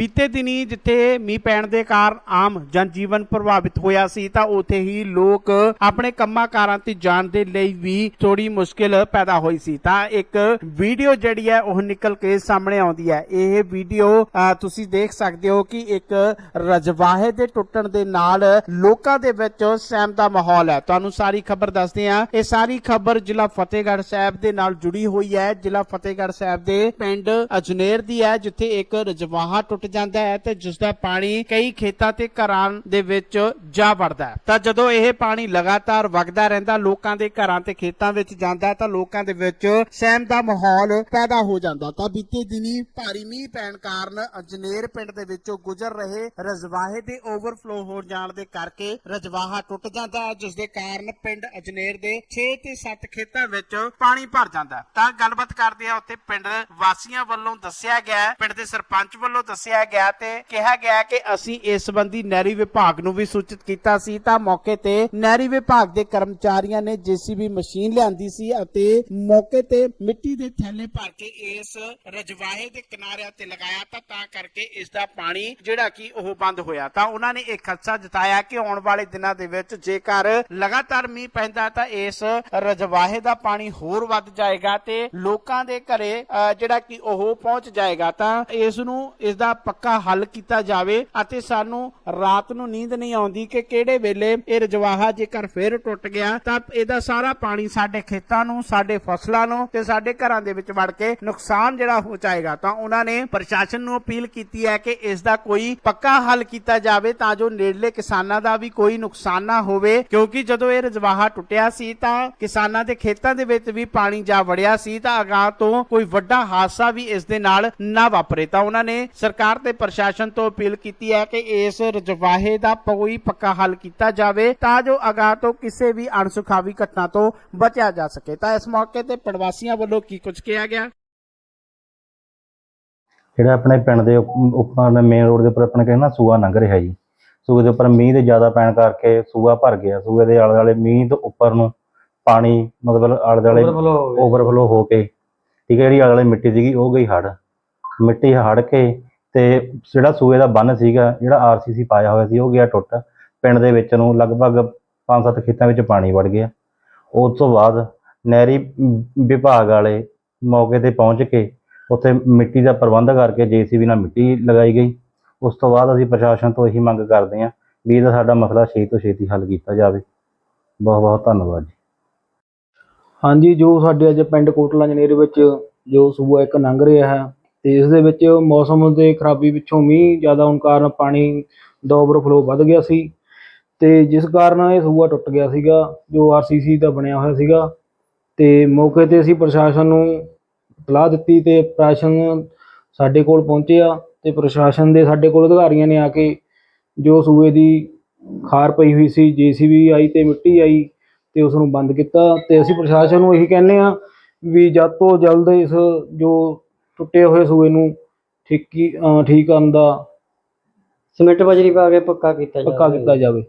ਬੀਤੇ ਦਿਨੀ ਜਿੱਥੇ ਮੀਂਹ ਪੈਣ ਦੇ ਕਾਰਨ ਆਮ ਜਨਜੀਵਨ ਪ੍ਰਭਾਵਿਤ ਹੋਇਆ ਸੀ, ਤਾਂ ਉੱਥੇ ਹੀ ਲੋਕ ਆਪਣੇ ਕੰਮਾਂ ਕਾਰਾਂ ਤੇ ਜਾਣ ਦੇ ਲਈ ਵੀ ਥੋੜੀ ਮੁਸ਼ਕਿਲ ਪੈਦਾ ਹੋਈ ਸੀ। ਤਾਂ ਇੱਕ ਵੀਡੀਓ ਜਿਹੜੀ ਹੈ, ਉਹ ਨਿਕਲ ਕੇ ਸਾਹਮਣੇ ਆਉਂਦੀ ਹੈ। ਇਹ ਵੀਡੀਓ ਤੁਸੀਂ ਦੇਖ ਸਕਦੇ ਹੋ ਕਿ ਇੱਕ ਰਜਵਾਹੇ ਦੇ ਟੁੱਟਣ ਦੇ ਨਾਲ ਲੋਕਾਂ ਦੇ ਵਿੱਚ ਸਹਿਮ ਦਾ ਮਾਹੌਲ ਹੈ। ਤੁਹਾਨੂੰ ਸਾਰੀ ਖਬਰ ਦੱਸਦੇ ਹਾਂ। ਇਹ ਸਾਰੀ ਖਬਰ ਜ਼ਿਲ੍ਹਾ ਫਤਿਹਗੜ੍ਹ ਸਾਹਿਬ ਦੇ ਨਾਲ ਜੁੜੀ ਹੋਈ ਹੈ। ਜ਼ਿਲ੍ਹਾ ਫਤਿਹਗੜ੍ਹ ਸਾਹਿਬ ਦੇ ਪਿੰਡ ਅਜਨੇਰ ਦੀ ਹੈ, ਜਿੱਥੇ ਇੱਕ ਰਜਵਾਹਾ ਟੁੱਟ ਜਾਂਦਾ ਹੈ ਤੇ ਜਿਸ ਦਾ ਪਾਣੀ ਕਈ ਖੇਤਾਂ ਤੇ ਘਰਾਂ ਦੇ ਵਿੱਚ ਜਾ ਵੜਦਾ ਹੈ ਤਾਂ ਜਦੋਂ ਇਹ ਪਾਣੀ ਲਗਾਤਾਰ ਵਗਦਾ ਰਹਿੰਦਾ, ਲੋਕਾਂ ਦੇ ਘਰਾਂ ਤੇ ਖੇਤਾਂ ਵਿੱਚ ਜਾਂਦਾ ਤਾਂ ਲੋਕਾਂ ਦੇ ਵਿੱਚ ਸਹਿਮ ਦਾ ਮਾਹੌਲ ਪੈਦਾ ਹੋ ਜਾਂਦਾ ਤਾਂ ਬੀਤੇ ਦਿਨੀ ਭਾਰੀ ਮੀਂਹ ਪੈਣ ਕਾਰਨ ਅਜਨੇਰ ਪਿੰਡ ਦੇ ਵਿੱਚੋਂ ਗੁਜ਼ਰ ਰਹੇ ਰਜਵਾਹੇ ਦੇ ਓਵਰਫਲੋ ਹੋ ਜਾਣ ਦੇ ਕਰਕੇ ਰਜਵਾਹਾ ਟੁੱਟ ਜਾਂਦਾ ਹੈ ਜਿਸ ਦੇ ਕਾਰਨ ਪਿੰਡ ਅਜਨੇਰ ਦੇ 6 ਤੇ 7 ਖੇਤਾਂ ਵਿੱਚ ਪਾਣੀ ਭਰ ਜਾਂਦਾ ਹੈ। ਤਾਂ ਗੱਲਬਾਤ ਕਰਦੇ ਆ ਉੱਥੇ ਪਿੰਡ ਵਾਸੀਆਂ ਵੱਲੋਂ ਦੱਸਿਆ ਗਿਆ ਪਿੰਡ ਦੇ ਸਰਪੰਚ ਵੱਲੋਂ ਦੱਸਿਆ ਗਿਆ ਤੇ ਕਿਹਾ ਗਿਆ ਕਿ ਅਸੀਂ ਇਸ ਸੰਬੰਧੀ ਨਹਿਰੀ ਵਿਭਾਗ ਨੂੰ ਵੀ ਸੂਚਿਤ ਕੀਤਾ ਸੀ। ਤਾਂ ਮੌਕੇ ਤੇ ਨਹਿਰੀ ਵਿਭਾਗ ਦੇ ਕਰਮਚਾਰੀਆਂ ਨੇ ਜੀਸੀਬੀ ਮਸ਼ੀਨ ਲਿਆਂਦੀ ਸੀ ਅਤੇ ਮੌਕੇ ਤੇ ਮਿੱਟੀ ਦੇ ਥੈਲੇ ਭਰ ਕੇ ਇਸ ਰਜਵਾਹੇ ਦੇ ਕਿਨਾਰਿਆਂ ਤੇ ਲਗਾਇਆ ਤਾਂ ਤਾਂ ਕਰਕੇ ਇਸ ਦਾ ਪਾਣੀ ਜਿਹੜਾ ਕਿ ਉਹ ਬੰਦ ਹੋਇਆ। ਤਾਂ ਉਹਨਾਂ ਨੇ ਇਹ ਖਦਸ਼ਾ ਜਤਾਇਆ ਕਿ ਆਉਣ ਵਾਲੇ ਦਿਨਾਂ ਦੇ ਵਿੱਚ ਜੇਕਰ ਲਗਾਤਾਰ ਮੀਂਹ ਪੈਂਦਾ ਤਾਂ ਇਸ ਰਜਵਾਹੇ ਦਾ ਪਾਣੀ ਹੋਰ ਵੱਧ ਜਾਏਗਾ ਤੇ ਲੋਕਾਂ ਦੇ ਘਰੇ ਜਿਹੜਾ ਕਿ ਉਹ ਪਹੁੰਚ ਜਾਏਗਾ। ਤਾਂ ਇਸ ਨੂੰ ਇਸ ਦਾ ਪੱਕਾ ਹੱਲ ਕੀਤਾ ਜਾਵੇ ਅਤੇ ਸਾਨੂੰ ਰਾਤ ਨੂੰ ਨੀਂਦ ਨਹੀਂ ਆਉਂਦੀ ਕਿ ਕਿਹੜੇ ਵੇਲੇ ਇਹ ਰਜਵਾਹਾ ਜੇਕਰ ਫੇਰ ਟੁੱਟ ਗਿਆ, ਤਾਂ ਇਹਦਾ ਸਾਰਾ ਪਾਣੀ ਸਾਡੇ ਖੇਤਾਂ ਨੂੰ, ਸਾਡੇ ਫਸਲਾਂ ਨੂੰ ਤੇ ਸਾਡੇ ਘਰਾਂ ਦੇ ਵਿੱਚ ਵੜ ਕੇ ਨੁਕਸਾਨ ਜਿਹੜਾ ਹੋ ਜਾਏਗਾ। ਤਾਂ ਉਹਨਾਂ ਨੇ ਪ੍ਰਸ਼ਾਸਨ ਨੂੰ ਅਪੀਲ ਕੀਤੀ ਹੈ ਕਿ ਇਸ ਦਾ ਕੋਈ ਪੱਕਾ ਹੱਲ ਕੀਤਾ ਜਾਵੇ ਤਾਂ ਜੋ ਨੇੜਲੇ ਕਿਸਾਨਾਂ ਦਾ ਵੀ ਕੋਈ ਨੁਕਸਾਨ ਨਾ ਹੋਵੇ, ਕਿਉਂਕਿ ਜਦੋਂ ਇਹ ਰਜਵਾਹਾ ਟੁੱਟਿਆ ਸੀ ਤਾਂ ਕਿਸਾਨਾਂ ਦੇ ਖੇਤਾਂ ਦੇ ਵਿੱਚ ਵੀ ਪਾਣੀ ਜਾ ਵੜਿਆ ਸੀ, ਤਾਂ ਅਗਾਹ ਤੋਂ ਕੋਈ ਵੱਡਾ ਹਾਦਸਾ ਵੀ ਇਸ ਦੇ ਨਾਲ ਨਾ ਵਾਪਰੇ। ਤਾਂ ਉਹਨਾਂ ਨੇ ਸਰਕਾਰ ਤੇ ਪ੍ਰਸ਼ਾਸਨ ਤੋਂ ਅਪੀਲ ਕੀਤੀ ਹੈ ਕਿ ਇਸ ਰਜਵਾਹੇ ਦਾ ਕੋਈ ਪੱਕਾ ਹੱਲ ਕੀਤਾ ਜਾਵੇ ਤਾਂ ਜੋ ਅਗਾਹ ਤੋਂ ਕਿਸੇ ਵੀ ਅਣਸੁਖਾਵੀ ਘਟਨਾ ਤੋਂ ਬਚਿਆ ਜਾ ਸਕੇ। ਤਾਂ ਇਸ ਮੌਕੇ ਤੇ ਪ੍ਰਵਾਸੀਆਂ ਵੱਲੋਂ ਕੀ ਕੁਝ ਕਿਹਾ ਗਿਆ? ਜਿਹੜਾ ਆਪਣੇ ਪਿੰਡ ਦੇ ਉਪ- ਉੱਪਰ ਮੇਨ ਰੋਡ ਦੇ ਉੱਪਰ ਆਪਣੇ ਕਹਿੰਦਾ ਸੂਆ ਲੰਘ ਰਿਹਾ ਜੀ। ਸੂਏ ਦੇ ਉੱਪਰ ਮੀਂਹ ਦੇ ਜ਼ਿਆਦਾ ਪੈਣ ਕਰਕੇ ਸੂਆ ਭਰ ਗਿਆ। ਸੂਏ ਦੇ ਆਲੇ ਦੁਆਲੇ ਮੀਂਹ ਤੋਂ ਉੱਪਰ ਨੂੰ ਪਾਣੀ ਮਤਲਬ ਆਲੇ ਦੁਆਲੇ ਓਵਰਫਲੋ ਹੋ ਕੇ ਠੀਕ ਹੈ ਜਿਹੜੀ ਆਲੇ ਦੁਆਲੇ ਮਿੱਟੀ ਸੀਗੀ ਉਹ ਗਈ ਹੜ ਮਿੱਟੀ ਹੜ ਕੇ ਤੇ ਜਿਹੜਾ ਸੂਏ ਦਾ ਬੰਨ ਸੀਗਾ, ਜਿਹੜਾ ਆਰਸੀਸੀ ਪਾਇਆ ਹੋਇਆ ਸੀ, ਉਹ ਗਿਆ ਟੁੱਟ। ਪਿੰਡ ਦੇ ਵਿੱਚ ਨੂੰ ਲਗਭਗ 5-7 ਖੇਤਾਂ ਵਿੱਚ ਪਾਣੀ ਵੜ ਗਿਆ। ਉਸ ਤੋਂ ਬਾਅਦ ਨਹਿਰੀ ਵਿਭਾਗ ਵਾਲੇ ਮੌਕੇ ਤੇ ਪਹੁੰਚ ਕੇ ਉੱਥੇ ਮਿੱਟੀ ਦਾ ਪ੍ਰਬੰਧ ਕਰਕੇ ਜੀਸੀਬੀ ਨਾਲ ਮਿੱਟੀ ਲਗਾਈ ਗਈ। ਉਸ ਤੋਂ ਬਾਅਦ ਅਸੀਂ ਪ੍ਰਸ਼ਾਸਨ ਤੋਂ ਇਹੀ ਮੰਗ ਕਰਦੇ ਹਾਂ ਵੀ ਇਹਦਾ ਸਾਡਾ ਮਸਲਾ ਛੇਤੀ ਤੋਂ ਛੇਤੀ ਹੱਲ ਕੀਤਾ ਜਾਵੇ। ਬਹੁਤ ਬਹੁਤ ਧੰਨਵਾਦ ਜੀ। ਹਾਂਜੀ, ਜੋ ਸਾਡੇ ਅੱਜ ਪਿੰਡ ਕੋਟਲਾ ਜਨੇਰ ਵਿੱਚ ਜੋ ਸੂਆ ਇੱਕ ਲੰਘ ਰਿਹਾ ਹੈ ਅਤੇ ਇਸ ਦੇ ਵਿੱਚ ਮੌਸਮ ਦੇ ਖਰਾਬੀ ਪਿੱਛੋਂ ਮੀਂਹ, ਜ਼ਿਆਦਾ ਹੋਣ ਕਾਰਨ ਪਾਣੀ ਦਾ ਓਵਰਫਲੋ ਵੱਧ ਗਿਆ ਸੀ। ਅਤੇ ਜਿਸ ਕਾਰਨ ਇਹ ਸੂਆ ਟੁੱਟ ਗਿਆ ਸੀਗਾ, ਜੋ ਆਰ ਸੀ ਦਾ ਬਣਿਆ ਹੋਇਆ ਸੀਗਾ। ਅਤੇ ਮੌਕੇ ਤੇ ਅਸੀਂ ਪ੍ਰਸ਼ਾਸਨ ਨੂੰ ਇਤਲਾਹ ਦਿੱਤੀ ਅਤੇ ਪ੍ਰਸ਼ਾਸਨ ਸਾਡੇ ਕੋਲ ਪਹੁੰਚਿਆ ਅਤੇ ਪ੍ਰਸ਼ਾਸਨ ਦੇ ਸਾਡੇ ਕੋਲ ਅਧਿਕਾਰੀਆਂ ਨੇ ਆ ਕੇ ਜੋ ਸੂਏ ਦੀ ਖਾਰ ਪਈ ਹੋਈ ਸੀ ਜੇ ਸੀ ਜੀਸੀਬੀ ਆਈ ਅਤੇ ਮਿੱਟੀ ਆਈ ਅਤੇ ਉਸ ਨੂੰ ਬੰਦ ਕੀਤਾ। ਅਤੇ ਅਸੀਂ ਪ੍ਰਸ਼ਾਸਨ ਨੂੰ ਇਹੀ ਕਹਿੰਦੇ ਹਾਂ ਵੀ ਜਦ ਤੋਂ ਜਲਦ ਇਸ ਜੋ ਟੁੱਟੇ ਹੋਏ ਸੂਏ ਨੂੰ ਠੀਕ ਠੀਕ ਕਰਨ ਦਾ ਸਿਮੈਂਟ ਬਜਰੀ ਪਾ ਕੇ ਪੱਕਾ ਕੀਤਾ ਪੱਕਾ ਕੀਤਾ ਜਾਵੇ।